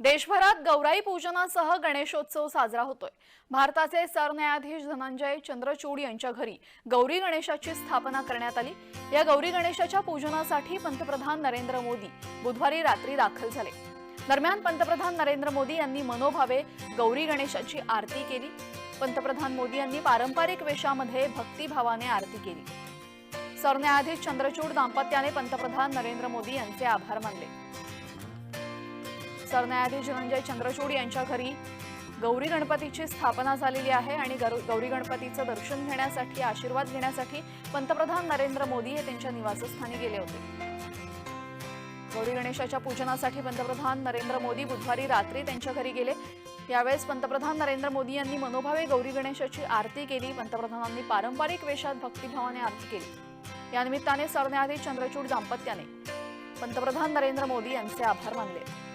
देशभरात गौराई पूजनासह गणेशोत्सव साजरा होतोय. भारताचे सरन्यायाधीश धनंजय चंद्रचूड यांच्या घरी गौरी गणेशाची स्थापना करण्यात आली. या गौरी गणेशाच्या पूजनासाठी पंतप्रधान नरेंद्र मोदी बुधवारी रात्री दाखल झाले. दरम्यान पंतप्रधान नरेंद्र मोदी यांनी मनोभावे गौरी गणेशाची आरती केली. पंतप्रधान मोदी यांनी पारंपरिक वेशामध्ये भक्तिभावाने आरती केली. सरन्यायाधीश चंद्रचूड दाम्पत्याने पंतप्रधान नरेंद्र मोदी यांचे आभार मानले. सरन्यायाधीश धनंजय चंद्रचूड यांच्या घरी गौरी गणपतीची स्थापना झालेली आहे आणि गौरी गणपतीचं दर्शन घेण्यासाठी आशीर्वाद घेण्यासाठी पंतप्रधान नरेंद्र मोदी हे त्यांच्या निवासस्थानी गेले होते. गौरी गणेशाच्या पूजनासाठी पंतप्रधान नरेंद्र मोदी बुधवारी रात्री त्यांच्या घरी गेले. यावेळेस पंतप्रधान नरेंद्र मोदी यांनी मनोभावे गौरी गणेशाची आरती केली. पंतप्रधानांनी पारंपरिक वेशात भक्तिभावाने आरती केली. या निमित्ताने सरन्यायाधीश चंद्रचूड दाम्पत्याने पंतप्रधान नरेंद्र मोदी यांचे आभार मानले.